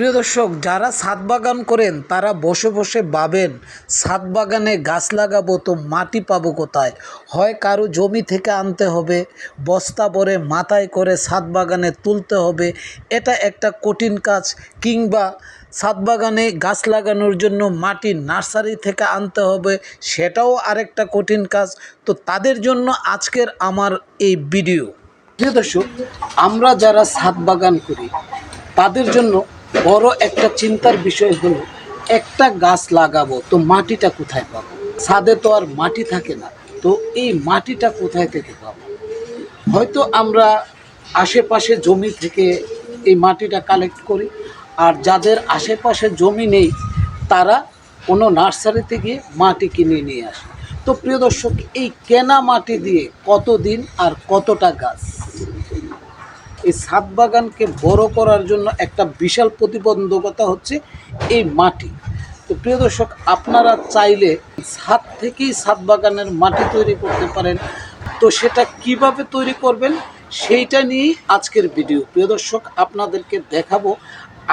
প্রিয় দর্শক, যারা ছাদ বাগান করেন, তারা বসে বসে ভাবেন, ছাদ বাগানে গাছ লাগাবো তো মাটি পাবো কোথায়? হয় কারও জমি থেকে আনতে হবে, বস্তা ভরে মাথায় করে ছাদ বাগানে তুলতে হবে, এটা একটা কঠিন কাজ, কিংবা ছাদ বাগানে গাছ লাগানোর জন্য মাটি নার্সারি থেকে আনতে হবে, সেটাও আরেকটা কঠিন কাজ। তো তাদের জন্য আজকের আমার এই ভিডিও। প্রিয় দর্শক, আমরা যারা ছাদ বাগান করি, তাদের জন্য বড় একটা চিন্তার বিষয় হলো, একটা গাছ লাগাবো তো মাটিটা কোথায় পাবো? ছাদে তো আর মাটি থাকে না, তো এই মাটিটা কোথায় থেকে পাবো? হয়তো আমরা আশেপাশে জমি থেকে এই মাটিটা কালেক্ট করি, আর যাদের আশেপাশে জমি নেই, তারা কোনো নার্সারিতে গিয়ে মাটি কিনে নিয়ে আসে। তো প্রিয় দর্শক, এই কেনা মাটি দিয়ে কতদিন আর কতটা গাছ? এই ছাদ বাগানকে বড় করার জন্য একটা বিশাল প্রতিবন্ধকতা হচ্ছে এই মাটি। তো প্রিয় দর্শক, আপনারা চাইলে ছাদ থেকেই ছাদ বাগানের মাটি তৈরি করতে পারেন। তো সেটা কীভাবে তৈরি করবেন সেইটা নিয়েই আজকের ভিডিও। প্রিয় দর্শক, আপনাদেরকে দেখাবো।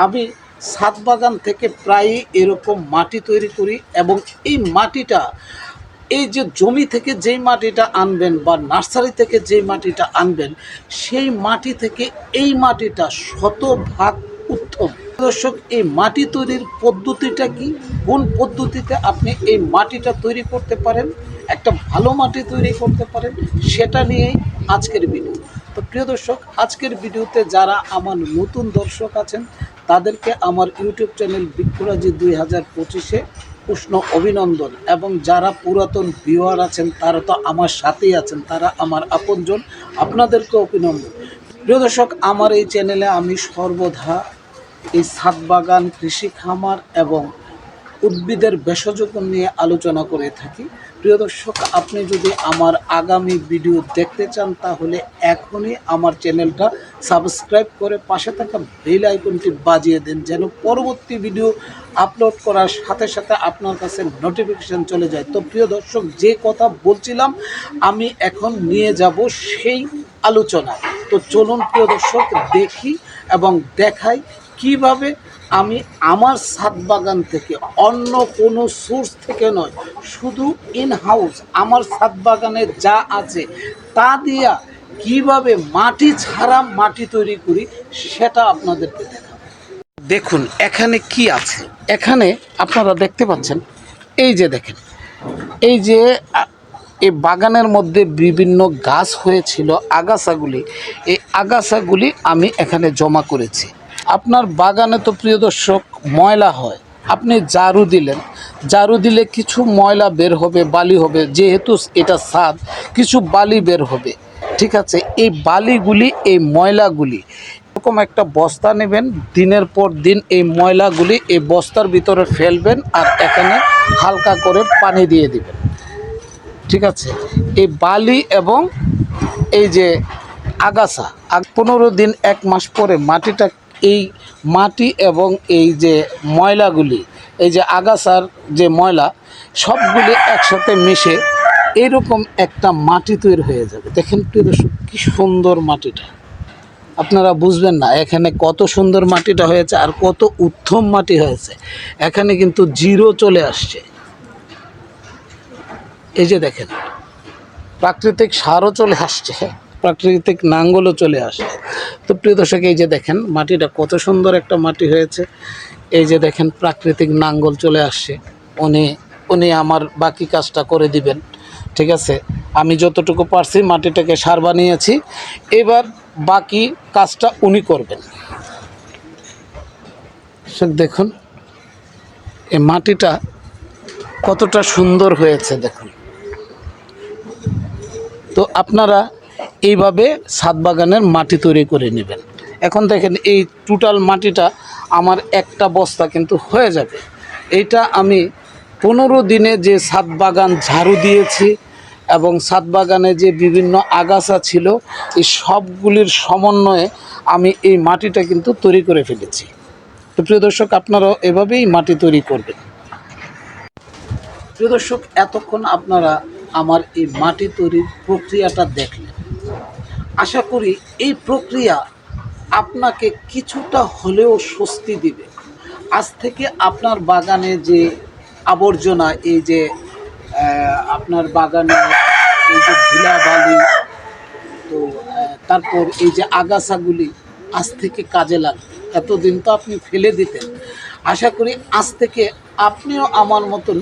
আমি ছাদ বাগান থেকে প্রায়ই এরকম মাটি তৈরি করি এবং এই মাটিটা এই যে জমি থেকে যেই মাটিটা আনবেন বা নার্সারি থেকে যেই মাটিটা আনবেন, সেই মাটি থেকে এই মাটিটা শতভাগ উত্তম। দর্শক, এই মাটি তৈরির পদ্ধতিটা কি? কোন পদ্ধতিতে আপনি এই মাটিটা তৈরি করতে পারেন? একটা ভালো মাটি তৈরি করতে পারেন? সেটা নিয়েই আজকের ভিডিও তো প্রিয় দর্শক, আজকের ভিডিওতে যারা আমার নতুন দর্শক আছেন, তাদেরকে আমার ইউটিউব চ্যানেল বিক্ষুরাজি দুই হাজার পঁচিশে উষ্ণ অভিনন্দন এবং যারা পুরাতন ভিউয়ার আছেন, তারা তো আমার সাথেই আছেন, তারা আমার আপনজন আপনাদেরকে অভিনন্দন। প্রিয় দর্শক, আমার এই চ্যানেলে আমি সর্বদা এই ছাদ বাগান কৃষি খামার এবং উদ্ভিদের ভেষজগুণ নিয়ে আলোচনা করে থাকি। প্রিয় দর্শক, আপনি যদি আমার আগামী ভিডিও দেখতে চান, তাহলে এখনই আমার চ্যানেলটা সাবস্ক্রাইব করে পাশে থাকা বেল আইকনটি বাজিয়ে দেন, যেন পরবর্তী ভিডিও আপলোড করার সাথে সাথে আপনার কাছে নোটিফিকেশান চলে যায়। তো প্রিয় দর্শক, যে কথা বলছিলাম, আমি এখন নিয়ে যাব সেই আলোচনা তো চলুন প্রিয় দর্শক, দেখি এবং দেখাই কীভাবে আমি আমার ছাদ বাগান থেকে অন্য কোনো সোর্স থেকে নয়, শুধু ইন হাউস আমার ছাদ বাগানে যা আছে তা দিয়া কীভাবে মাটি ছাড়া মাটি তৈরি করি সেটা আপনাদেরকে দেখুন, এখানে কি আছে? এখানে আপনারা দেখতে পাচ্ছেন, এই যে দেখেন, এই যে এই বাগানের মধ্যে বিভিন্ন গাছ হয়েছিল, আগাছাগুলি, এই আগাছাগুলি আমি এখানে জমা করেছি। আপনার বাগানে তো প্রিয় দর্শক, ময়লা হয়। আপনি জারু দিলেন। জারু দিলে কিছু ময়লা বের হবে, বালি হবে। যেহেতু এটা স্বাদ, কিছু বালি বের হবে। ঠিক আছে, এই বালিগুলি, এই ময়লাগুলি, এরকম একটা বস্তা নেবেন। দিনের পর দিন এই ময়লাগুলি এই বস্তার ভিতরে ফেলবেন আর এখানে হালকা করে পানি দিয়ে দিবেন। ঠিক আছে, এই বালি এবং এই যে আগাছা, আগ পনেরো দিন, এক মাস পরে মাটিটা এই মাটি এবং এই যে ময়লাগুলি, এই যে আগাছার যে ময়লা, সবগুলি একসাথে মিশে এরকম একটা মাটি তৈরি হয়ে যাবে। দেখেন প্রিয় কি সুন্দর মাটিটা। আপনারা বুঝবেন না, এখানে কত সুন্দর মাটিটা হয়েছে আর কত উত্তম মাটি হয়েছে। এখানে কিন্তু জিরো চলে আসছে। এই যে দেখেন, প্রাকৃতিক সারও চলে আসছে। প্রাকৃতিক নাঙ্গলও চলে আসে। তো প্রিয় দর্শক, এই যে দেখেন, মাটিটা কত সুন্দর একটা মাটি হয়েছে। এই যে দেখেন, প্রাকৃতিক নাঙ্গল চলে আসছে। উনি উনি আমার বাকি কাজটা করে দিবেন, ঠিক আছে? আমি যতটুকু পারছি মাটিটাকে সার বানিয়েছি। এবার বাকি কাজটা উনি করবেন। দেখুন, এই মাটিটা কতটা সুন্দর হয়েছে, দেখুন। তো আপনারা এইভাবে ছাদ বাগানের মাটি তৈরি করে নেবেন। এখন দেখেন এই টোটাল মাটিটা আমার একটা বস্তা কিন্তু হয়ে যাবে। এইটা আমি পনেরো দিনে যে ছাদ বাগান ঝাড়ু দিয়েছি এবং ছাদ বাগানে যে বিভিন্ন আগাছা ছিল, এই সবগুলির সমন্বয়ে আমি এই মাটিটা কিন্তু তৈরি করে ফেলেছি। তো প্রিয় দর্শক, আপনারাও এভাবেই মাটি তৈরি করবেন। প্রিয় দর্শক, এতক্ষণ আপনারা আমার এই মাটি তৈরির প্রক্রিয়াটা দেখলেন। আশা করি এই প্রক্রিয়া আপনাকে কিছুটা হলেও স্বস্তি দিবে। আজ থেকে আপনার বাগানে যে আবর্জনা, এই যে আপনার বাগানে এই যে ধুলাবালি তো তারপর এই যে আগাছাগুলি আজ থেকে কাজে লাগবে। এতদিন তো আপনি ফেলে দিতেন। আশা করি আজ থেকে আপনিও আমার মতন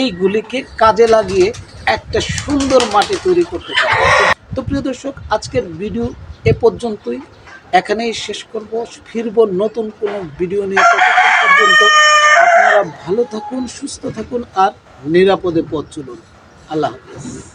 এইগুলিকে কাজে লাগিয়ে একটা সুন্দর মাটি তৈরি করতে পারবেন। তো প্রিয় দর্শক, আজকের ভিডিও এ পর্যন্তই। এখানেই শেষ করব। ফিরব নতুন কোনো ভিডিও নিয়ে ততক্ষণ পর্যন্ত। আপনারা ভালো থাকুন, সুস্থ থাকুন আর নিরাপদে পথ চলুন। আল্লাহ হাফিজ।